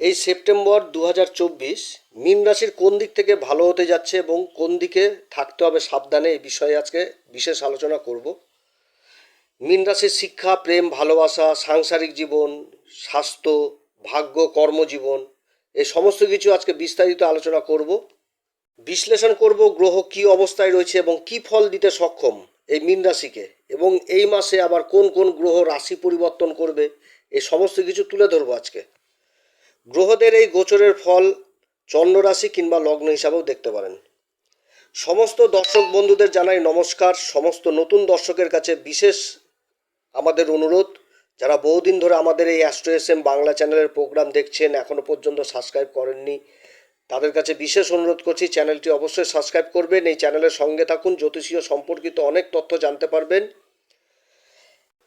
এই সেপ্টেম্বর দু মীন রাশির কোন দিক থেকে ভালো হতে যাচ্ছে এবং কোন দিকে থাকতে হবে সাবধানে এই বিষয়ে আজকে বিশেষ আলোচনা করব। মীন রাশির শিক্ষা, প্রেম, ভালোবাসা, সাংসারিক জীবন, স্বাস্থ্য, ভাগ্য, কর্মজীবন, এই সমস্ত কিছু আজকে বিস্তারিত আলোচনা করব। বিশ্লেষণ করব গ্রহ কী অবস্থায় রয়েছে এবং কী ফল দিতে সক্ষম এই মীন রাশিকে এবং এই মাসে আবার কোন কোন গ্রহ রাশি পরিবর্তন করবে, এই সমস্ত কিছু তুলে ধরবো আজকে। গ্রহদের এই গোচরের ফল চন্দ্র রাশি কিংবা লগ্ন হিসাবেও দেখতে পারেন। সমস্ত দর্শক বন্ধুদের জানাই নমস্কার। সমস্ত নতুন দর্শকের কাছে বিশেষ আমাদের অনুরোধ। যারা বহুদিন ধরে আমাদের এই অ্যাস্ট্রো এস এম বাংলা চ্যানেলের প্রোগ্রাম দেখছেন এখনও পর্যন্ত সাবস্ক্রাইব করেননি, তাদের কাছে বিশেষ অনুরোধ করছি চ্যানেলটি অবশ্যই সাবস্ক্রাইব করবেন। এই চ্যানেলের সঙ্গে থাকুন, জ্যোতিষীয় সম্পর্কিত অনেক তথ্য জানতে পারবেন,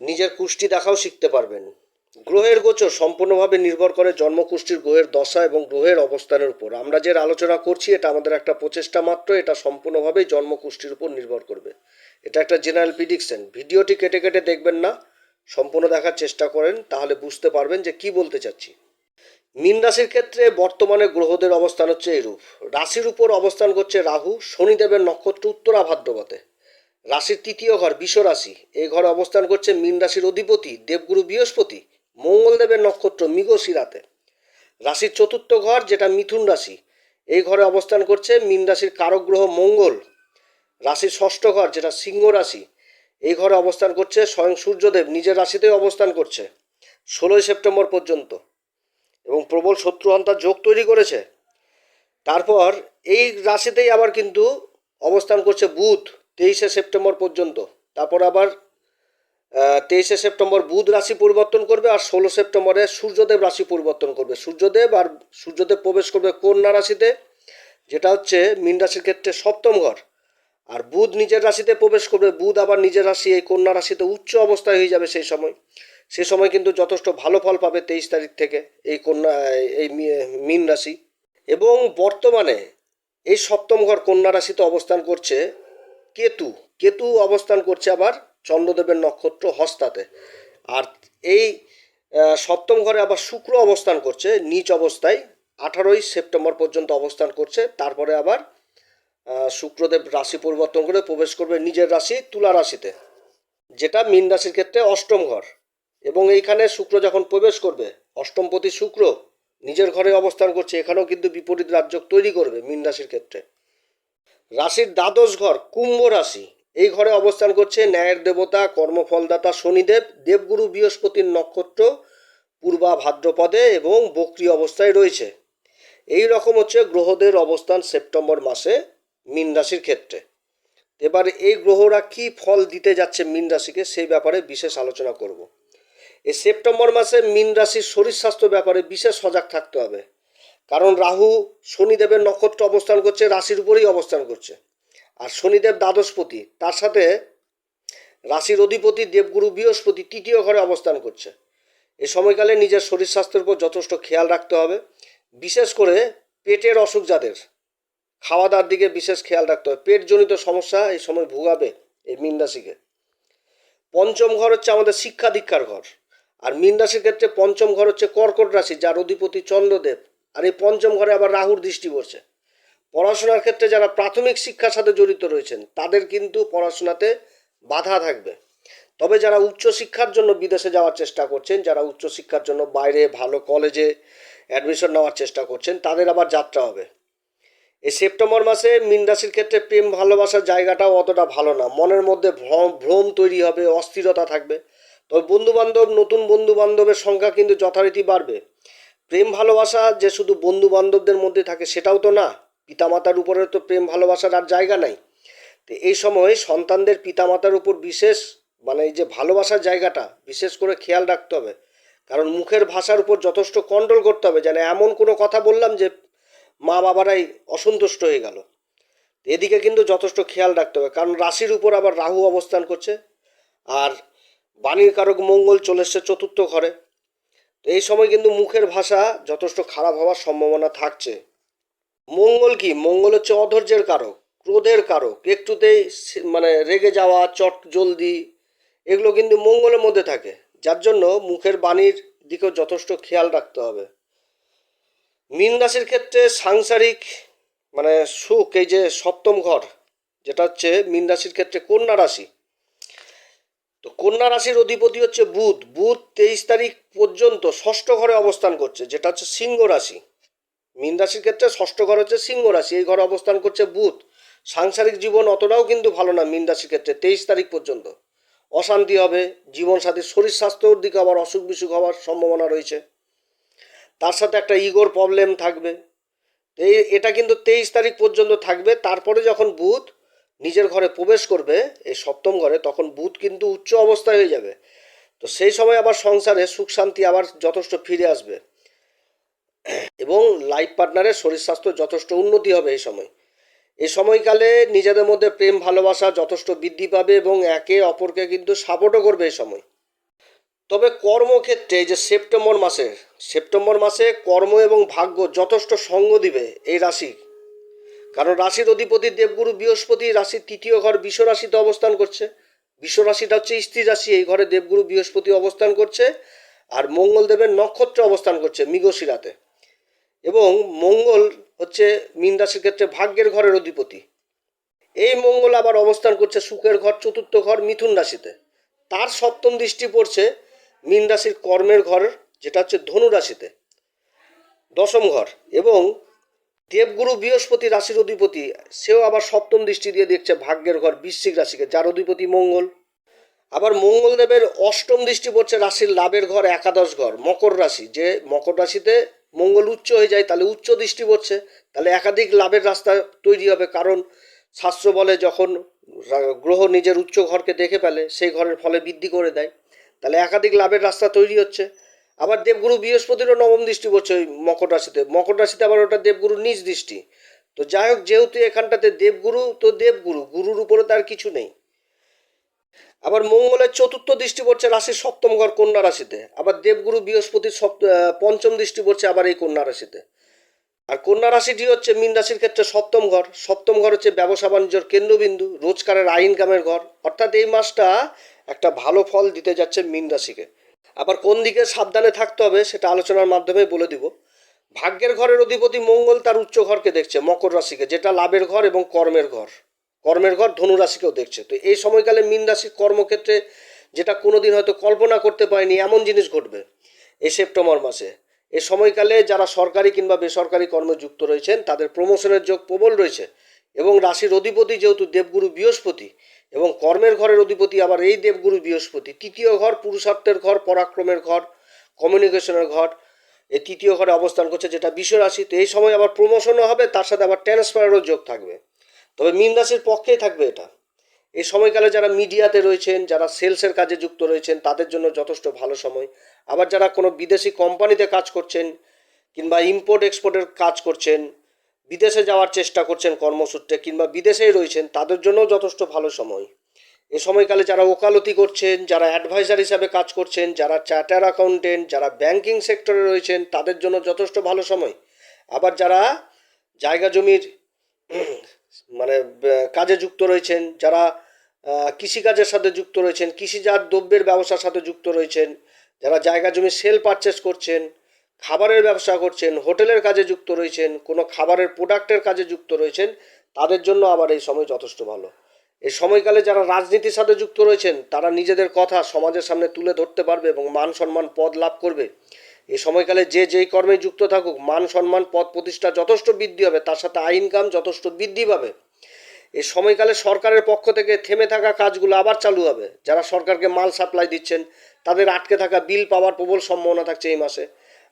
নিজের কুষ্টি দেখাও শিখতে পারবেন। গ্রহের গোচর সম্পূর্ণভাবে নির্ভর করে জন্মকুষ্ঠির গ্রহের দশা এবং গ্রহের অবস্থানের উপর। আমরা যে আলোচনা করছি, এটা আমাদের একটা প্রচেষ্টা মাত্র, এটা সম্পূর্ণভাবেই জন্মকুষ্ঠির উপর নির্ভর করবে। এটা একটা জেনারেল প্রিডিকশন ভিডিওটি কেটে কেটে দেখবেন না, সম্পূর্ণ দেখার চেষ্টা করেন, তাহলে বুঝতে পারবেন যে কি বলতে চাচ্ছি। মীন রাশির ক্ষেত্রে বর্তমানে গ্রহদের অবস্থান হচ্ছে এরূপ। রাশির উপর অবস্থান করছে রাহু, শনিদেবের নক্ষত্র উত্তরা ভাদ্রপথে রাশির তৃতীয় ঘর বিষ রাশি এই ঘরে অবস্থান করছে মীন রাশির অধিপতি, দেবগুরু বৃহস্পতি। মঙ্গলদেবের নক্ষত্র মৃগশিরাতে রাশির চতুর্থ ঘর, যেটা মিথুন রাশি, এই ঘরে অবস্থান করছে মীন রাশির কারক গ্রহ মঙ্গল। রাশির ষষ্ঠ ঘর, যেটা সিংহ রাশি, এই ঘরে অবস্থান করছে স্বয়ং সূর্যদেব, নিজের রাশিতেই অবস্থান করছে ষোলোই সেপ্টেম্বর পর্যন্ত। এবং প্রবল শত্রুহন্তার যোগ তৈরি করেছে। তারপর এই রাশিতেই আবার কিন্তু অবস্থান করছে বুধ, তেইশে সেপ্টেম্বর পর্যন্ত। তারপর আবার তেইশে সেপ্টেম্বর বুধ রাশি পরিবর্তন করবে আর ষোলো সেপ্টেম্বরে সূর্যদেব রাশি পরিবর্তন করবে। সূর্যদেব আর সূর্যদেব প্রবেশ করবে কন্যা রাশিতে, যেটা হচ্ছে মীন রাশির ক্ষেত্রে সপ্তম ঘর। আর বুধ নিজের রাশিতে প্রবেশ করবে, বুধ আবার নিজের রাশি, এই কন্যা রাশিতে উচ্চ অবস্থায় হয়ে যাবে সেই সময়। সে সময় কিন্তু যথেষ্ট ভালো ফল পাবে তেইশ তারিখ থেকে এই কন্যা, এই মীন রাশি। এবং বর্তমানে এই সপ্তম ঘর কন্যা রাশিতে অবস্থান করছে কেতু। কেতু অবস্থান করছে আবার চন্দ্রদেবের নক্ষত্র হস্তাতে। আর এই সপ্তম ঘরে আবার শুক্র অবস্থান করছে, নিচ অবস্থায় আঠারোই সেপ্টেম্বর পর্যন্ত অবস্থান করছে। তারপরে আবার শুক্রদেব রাশি পরিবর্তন করে প্রবেশ করবে নিজের রাশি তুলা রাশিতে, যেটা মীন রাশির ক্ষেত্রে অষ্টম ঘর। এবং এইখানে শুক্র যখন প্রবেশ করবে, অষ্টমপতি শুক্র নিজের ঘরে অবস্থান করছে, এখানেও কিন্তু বিপরীত রাজ্য তৈরি করবে মীন রাশির ক্ষেত্রে। রাশির দ্বাদশ ঘর কুম্ভ রাশি এই ঘরে অবস্থান করছে ন্যায়ের দেবতা, কর্মফলদাতা শনিদেব, দেবগুরু বৃহস্পতির নক্ষত্র, পূর্বা ভাদ্রপদে এবং বক্রি অবস্থায় রয়েছে। এই রকম হচ্ছে গ্রহদের অবস্থান সেপ্টেম্বর মাসে মীন রাশির ক্ষেত্রে। এবার এই গ্রহরা কি ফল দিতে যাচ্ছে মীন রাশিকে সেই ব্যাপারে বিশেষ আলোচনা করব। এই সেপ্টেম্বর মাসে মীন রাশির শরীর স্বাস্থ্য ব্যাপারে বিশেষ সজাগ থাকতে হবে। কারণ রাহু শনিদেবের নক্ষত্র অবস্থান করছে, রাশির উপরেই অবস্থান করছে। আর শনিদেব দ্বাদশপতি, তার সাথে রাশির অধিপতি দেবগুরু বৃহস্পতি তৃতীয় ঘরে অবস্থান করছে। এ সময়কালে নিজের শরীর স্বাস্থ্যের উপর যথেষ্ট খেয়াল রাখতে হবে। বিশেষ করে পেটের অসুখ যাদের খাওয়া দাওয়ার দিকে বিশেষ খেয়াল রাখতে হবে। পেটজনিত সমস্যা এই সময় ভুগাবে এই মীন রাশিকে। পঞ্চম ঘর হচ্ছে আমাদের শিক্ষা দীক্ষার ঘর। আর মীন রাশির ক্ষেত্রে পঞ্চম ঘর হচ্ছে কর্কট রাশি, যার অধিপতি চন্দ্রদেব। আর এই পঞ্চম ঘরে আবার রাহুর দৃষ্টি পড়ছে। পড়াশোনার ক্ষেত্রে যারা প্রাথমিক শিক্ষার সাথে জড়িত রয়েছেন, তাদের কিন্তু পড়াশোনাতে বাধা থাকবে। তবে যারা উচ্চশিক্ষার জন্য বিদেশে যাওয়ার চেষ্টা করছেন, যারা উচ্চশিক্ষার জন্য বাইরে ভালো কলেজে অ্যাডমিশন নেওয়ার চেষ্টা করছেন, তাদের আবার যাত্রা হবে। এই সেপ্টেম্বর মাসে মীন রাশির ক্ষেত্রে প্রেম, ভালোবাসার জায়গাটাও অতটা ভালো না। মনের মধ্যে ভ্রম ভ্রম তৈরি হবে, অস্থিরতা থাকবে। তবে বন্ধুবান্ধব, নতুন বন্ধু বান্ধবের সংখ্যা কিন্তু যথারীতি বাড়বে। প্রেম, ভালোবাসা যে শুধু বন্ধু বান্ধবদের মধ্যে থাকে, সেটাও তো না। পিতামাতার উপরে তো প্রেম, ভালোবাসার আর জায়গা নাই। তো এই সময় সন্তানদের পিতামাতার উপর বিশেষ মানে এই যে ভালোবাসার জায়গাটা, বিশেষ করে খেয়াল রাখতে হবে। কারণ মুখের ভাষার উপর যথেষ্ট কন্ট্রোল করতে হবে। যেন এমন কোনো কথা বললাম যে মা বাবারাই অসন্তুষ্ট হয়ে গেল। এদিকে কিন্তু যথেষ্ট খেয়াল রাখতে হবে। কারণ রাশির উপর আবার রাহু অবস্থান করছে। আর বাণীর কারক মঙ্গল চলে এসছে চতুর্থ ঘরে। তো এই সময় কিন্তু মুখের ভাষা যথেষ্ট খারাপ হওয়ার সম্ভাবনা থাকছে। মঙ্গল কি? মঙ্গল হচ্ছে অধৈর্যের কারক, ক্রোধের কারক, একটুতেই মানে রেগে যাওয়া, চট জলদি, এগুলো কিন্তু মঙ্গলের মধ্যে থাকে। যার জন্য মুখের বাণীর দিকেও যথেষ্ট খেয়াল রাখতে হবে। মীন রাশির ক্ষেত্রে সাংসারিক মানে সুখ, এই যে সপ্তম ঘর, যেটা হচ্ছে মীন রাশির ক্ষেত্রে কন্যা রাশি। তো কন্যা রাশির অধিপতি হচ্ছে বুধ। বুধ তেইশ তারিখ পর্যন্ত ষষ্ঠ ঘরে অবস্থান করছে, যেটা হচ্ছে সিংহ রাশি। মীন রাশির ক্ষেত্রে ষষ্ঠ ঘর হচ্ছে সিংহ রাশি। এই ঘরে অবস্থান করছে বুধ। সাংসারিক জীবন অতটাও কিন্তু ভালো না মীন রাশির ক্ষেত্রে, তেইশ তারিখ পর্যন্ত। অশান্তি হবে জীবনসাথীর শরীর স্বাস্থ্যর দিকে আবার অসুখ বিসুখ হওয়ার সম্ভাবনা রয়েছে। তার সাথে একটা ইগোর প্রবলেম থাকবে। এই এটা কিন্তু তেইশ তারিখ পর্যন্ত থাকবে। তারপরে যখন বুধ নিজের ঘরে প্রবেশ করবে, এই সপ্তম ঘরে, তখন বুধ কিন্তু উচ্চ অবস্থায় হয়ে যাবে। তো সেই সময় আবার সংসারে সুখ শান্তি আবার যথেষ্ট ফিরে আসবে। এবং লাইফ পার্টনারের শরীর স্বাস্থ্য যথেষ্ট উন্নতি হবে এই সময়। এই সময়কালে নিজেদের মধ্যে প্রেম, ভালোবাসা যথেষ্ট বৃদ্ধি পাবে এবং একে অপরকে কিন্তু সাপোর্টও করবে এই সময়। তবে কর্মক্ষেত্রে যে সেপ্টেম্বর মাসে সেপ্টেম্বর মাসে কর্ম এবং ভাগ্য যথেষ্ট সঙ্গ দিবে এই রাশি। কারণ রাশির অধিপতি দেবগুরু বৃহস্পতি রাশির তৃতীয় ঘর বিশ্ব রাশিতে অবস্থান করছে। বিশ্ব রাশিটা হচ্ছে স্ত্রী রাশি, এই ঘরে দেবগুরু বৃহস্পতি অবস্থান করছে। আর মঙ্গলদেবের নক্ষত্রে অবস্থান করছে মৃগশিরাতে। এবং মঙ্গল হচ্ছে মীন রাশির ক্ষেত্রে ভাগ্যের ঘরের অধিপতি। এই মঙ্গল আবার অবস্থান করছে সুখের ঘর, চতুর্থ ঘর, মিথুন রাশিতে। তার সপ্তম দৃষ্টি পড়ছে মীন রাশির কর্মের ঘর, যেটা হচ্ছে ধনু রাশিতে। দশম ঘর এবং দেবগুরু বৃহস্পতি রাশির অধিপতি, সেও আবার সপ্তম দৃষ্টি দিয়ে দেখছে ভাগ্যের ঘর বৃশ্চিক রাশিকে, যার অধিপতি মঙ্গল। আবার মঙ্গলদেবের অষ্টম দৃষ্টি পড়ছে রাশির লাভের ঘর, একাদশ ঘর, মকর রাশি, যে মকর রাশিতে মঙ্গল উচ্চ হয়ে যায়, তাহলে উচ্চ দৃষ্টি পড়ছে, তাহলে একাধিক লাভের রাস্তা তৈরি হবে। কারণ শাস্ত্র বলে যখন গ্রহ নিজের উচ্চ ঘরকে দেখে ফেলে, সেই ঘরের ফলে বৃদ্ধি করে দেয়। তাহলে একাধিক লাভের রাস্তা তৈরি হচ্ছে। আবার দেবগুরু বৃহস্পতিরও নবম দৃষ্টি পড়ছে ওই মকর রাশিতে। মকর রাশিতে আবার ওটা দেবগুরু নিজ দৃষ্টি। তো যাই হোক, যেহেতু এখানটাতে দেবগুরু, তো দেবগুরু, গুরুর উপরে তার কিছু নেই। আবার মঙ্গলের চতুর্থ দৃষ্টি পড়ছে রাশির সপ্তম ঘর কন্যা রাশিতে। আবার দেবগুরু বৃহস্পতির সপ্ত পঞ্চম দৃষ্টি পড়ছে আবার এই কন্যা রাশিতে। আর কন্যা রাশিটি হচ্ছে মীন রাশির ক্ষেত্রে সপ্তম ঘর। সপ্তম ঘর হচ্ছে ব্যবসা বাণিজ্যর কেন্দ্রবিন্দু, রোজগারের আয় ইনকামের ঘর। অর্থাৎ এই মাসটা একটা ভালো ফল দিতে যাচ্ছে মীন রাশিকে। আবার কোন দিকে সাবধানে থাকতে হবে সেটা আলোচনার মাধ্যমে বলে দিব। ভাগ্যের ঘরের অধিপতি মঙ্গল তার উচ্চ ঘরকে দেখছে, মকর রাশিকে, যেটা লাভের ঘর এবং কর্মের ঘর। কর্মের ঘর ধনু রাশিকেও দেখছে। তো এই সময়কালে মীন রাশির কর্মক্ষেত্রে যেটা কোনোদিন হয়তো কল্পনা করতে পারেনি, এমন জিনিস ঘটবে এই সেপ্টেম্বর মাসে। এ সময়কালে যারা সরকারি কিংবা বেসরকারি কর্মে যুক্ত রয়েছেন, তাদের প্রমোশনের যোগ প্রবল রয়েছে এবং রাশির অধিপতি যেহেতু দেবগুরু বৃহস্পতি এবং কর্মের ঘরের অধিপতি আবার এই দেবগুরু বৃহস্পতি। তৃতীয় ঘর পুরুষার্থের ঘর, পরাক্রমের ঘর কমিউনিকেশনের ঘর এই তৃতীয় ঘরে অবস্থান করছে যেটা বিশ্ব রাশি তো এই সময় আবার প্রমোশনও হবে, তার সাথে আবার ট্রান্সফারেরও যোগ থাকবে। তবে মীন রাশির পক্ষেই থাকবে এটা। এই সময়কালে যারা মিডিয়াতে রয়েছেন, যারা সেলসের কাজে যুক্ত রয়েছেন, তাদের জন্য যথেষ্ট ভালো সময়। আবার যারা কোনো বিদেশি কোম্পানিতে কাজ করছেন কিংবা ইম্পোর্ট এক্সপোর্টের কাজ করছেন, বিদেশে যাওয়ার চেষ্টা করছেন কর্মসূত্রে কিংবা বিদেশেই রয়েছেন, তাদের জন্যও যথেষ্ট ভালো সময়। এ সময়কালে যারা ওকালতি করছেন, যারা অ্যাডভাইজার হিসাবে কাজ করছেন, যারা চার্টার অ্যাকাউন্টেন্ট যারা ব্যাংকিং সেক্টরে রয়েছেন, তাদের জন্য যথেষ্ট ভালো সময়। আবার যারা জায়গা জমির মানে কাজে যুক্ত রয়েছেন, যারা কৃষিকাজের সাথে যুক্ত রয়েছেন, কৃষিজাত দ্রব্যের ব্যবসার সাথে যুক্ত রয়েছেন, যারা জায়গা জমি সেল পারচেস করছেন, খাবারের ব্যবসা করছেন, হোটেলের কাজে যুক্ত রয়েছেন, কোনো খাবারের প্রোডাক্টের কাজে যুক্ত রয়েছেন, তাদের জন্য আবার এই সময় যথেষ্ট ভালো। এই সময়কালে যারা রাজনীতির সাথে যুক্ত রয়েছেন, তারা নিজেদের কথা সমাজের সামনে তুলে ধরতে পারবে এবং মান সম্মান পদ লাভ করবে। এই সময়কালে যে যেই কর্মে যুক্ত থাকুক, মান সম্মান, পদ প্রতিষ্ঠা যথেষ্ট বৃদ্ধি হবে, তার সাথে আয় ইনকাম যথেষ্ট বৃদ্ধি পাবে। এ সময়কালে সরকারের পক্ষ থেকে থেমে থাকা কাজগুলো আবার চালু হবে। যারা সরকারকে মাল সাপ্লাই দিচ্ছেন, তাদের আটকে থাকা বিল পাওয়ার প্রবল সম্ভাবনা থাকছে এই মাসে।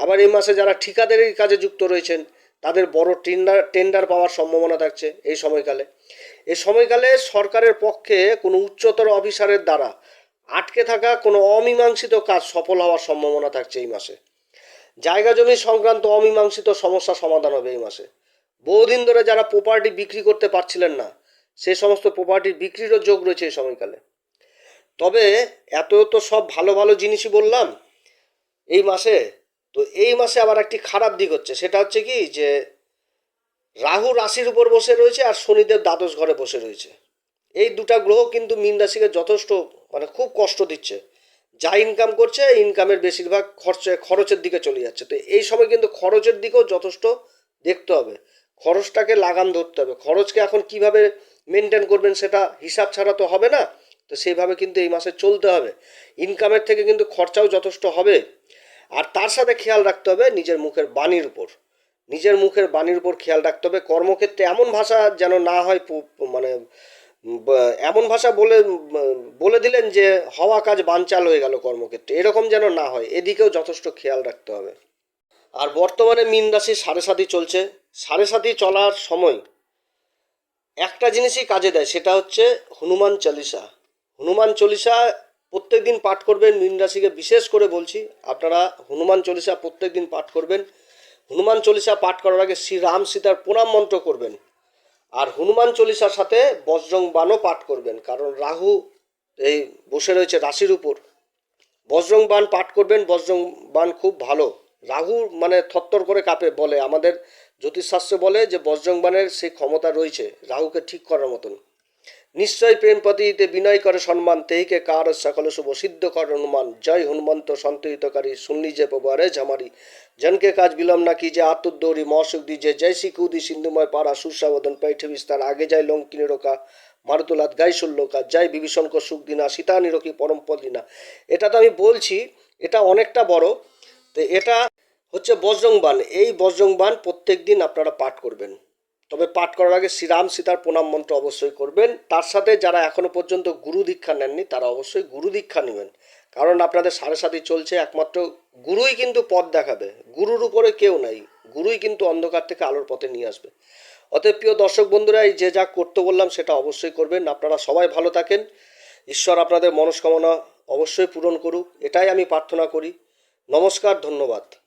আবার এই মাসে যারা ঠিকাদারি কাজে যুক্ত রয়েছেন, তাদের বড় টেন্ডার টেন্ডার পাওয়ার সম্ভাবনা থাকছে এই সময়কালে। এই সময়কালে সরকারের পক্ষে কোনো উচ্চতর অফিসারের দ্বারা আটকে থাকা কোনো অমীমাংসিত কাজ সফল হওয়ার সম্ভাবনা থাকছে এই মাসে। জায়গা জমি সংক্রান্ত অমীমাংসিত সমস্যা সমাধান হবে এই মাসে। বহুদিন ধরে যারা প্রপার্টি বিক্রি করতে পারছিলেন না, সে সমস্ত প্রপার্টির বিক্রিরও যোগ রয়েছে এই সময়কালে। তবে এত তো সব ভালো ভালো জিনিসই বললাম এই মাসে, তো এই মাসে আবার একটি খারাপ দিক হচ্ছে। সেটা হচ্ছে কি যে, রাহু রাশির উপর বসে রয়েছে আর শনিদেব দ্বাদশ ঘরে বসে রয়েছে। এই দুটা গ্রহ কিন্তু মীন রাশিকে যথেষ্ট মানে খুব কষ্ট দিচ্ছে। যা ইনকাম করছে ইনকামের বেশিরভাগ খরচে, খরচের দিকে চলে যাচ্ছে। তো এই সময় কিন্তু খরচের দিকেও যথেষ্ট দেখতে হবে। খরচটাকে লাগাম ধরতে হবে। খরচকে এখন কীভাবে মেনটেন করবেন সেটা হিসাব ছাড়া তো হবে না। তো সেইভাবে কিন্তু এই মাসে চলতে হবে। ইনকামের থেকে কিন্তু খরচাও যথেষ্ট হবে। আর তার সাথে খেয়াল রাখতে হবে নিজের মুখের বাণীর উপর। নিজের মুখের বাণীর উপর খেয়াল রাখতে হবে। কর্মক্ষেত্রে এমন ভাষা যেন না হয় মানে এমন ভাষা বলে বলে দিলেন যে হওয়া কাজ বানচাল হয়ে গেল কর্মক্ষেত্রে। এরকম যেন না হয়, এদিকেও যথেষ্ট খেয়াল রাখতে হবে। আর বর্তমানে মিন রাশি সাড়ে সাথী চলছে। সাড়ে সাথী চলার সময় একটা জিনিসই কাজে দেয়, সেটা হচ্ছে হনুমান চালিসা। হনুমান চল্লিশা প্রত্যেক দিন পাঠ করবেন, মীন রাশিকে বিশেষ করে বলছি, আপনারা হনুমান চল্লিশা প্রত্যেক দিন পাঠ করবেন। হনুমান চল্লিশা পাঠ করার আগে শ্রী রাম সীতার প্রণাম মন্ত্র করবেন। আর হনুমান চল্লিশার সাথে বজ্রং বাণও পাঠ করবেন, কারণ রাহু এই বসে রয়েছে রাশির উপর। বজ্রং বাণ পাঠ করবেন বজ্রং বাণ খুব ভালো। রাহু মানে থত্তর করে কাঁপে, বলে। আমাদের জ্যোতিষশাস্ত্র বলে যে বজ্রং বাণের সেই ক্ষমতা রয়েছে রাহুকে ঠিক করার মতন। নিশ্চয় প্রেম পতিতে বিনয় করে সম্মান তেহিকে কার সকল শুভ সিদ্ধ কর হনুমান জয় হনুমন্ত সন্তহিতকারী শুনলি যে পবারে ঝামারি। জনকে কাজ বিলম না কি যে আতুদ্দৌরি মশুক দিজে জয় শ্রী কুদি সিন্ধুময় পাড়া সুসাবদন পৈঠে বিস্তার, আগে যায় লঙ্কিনী রোকা, মারুতুলাত গাই শুল্লোকা জয় বিভীষণক সুখ দিনা, সীতা নিরকি পরম পদিনা এটা তো আমি বলছি, এটা অনেকটা বড়। তো এটা হচ্ছে বজ্রং বাণ এই বজ্রং বাণ প্রত্যেক দিন আপনারা পাঠ করবেন। তবে পাঠ করার আগে শ্রীরাম সীতার প্রণাম মন্ত্র অবশ্যই করবেন। তার সাথে যারা এখনও পর্যন্ত গুরু দীক্ষা নেননি, তারা অবশ্যই গুরু দীক্ষা নেবেন। কারণ আপনাদের সাড়ে সাথে চলছে একমাত্র গুরুই কিন্তু পথ দেখাবে। গুরুর উপরে কেউ নাই। গুরুই কিন্তু অন্ধকার থেকে আলোর পথে নিয়ে আসবে। অতএব প্রিয় দর্শক বন্ধুরা, এই যে যা করতে বললাম সেটা অবশ্যই করবেন। আপনারা সবাই ভালো থাকেন। ঈশ্বর আপনাদের মনস্কামনা অবশ্যই পূরণ করুক। এটাই আমি প্রার্থনা করি। নমস্কার, ধন্যবাদ।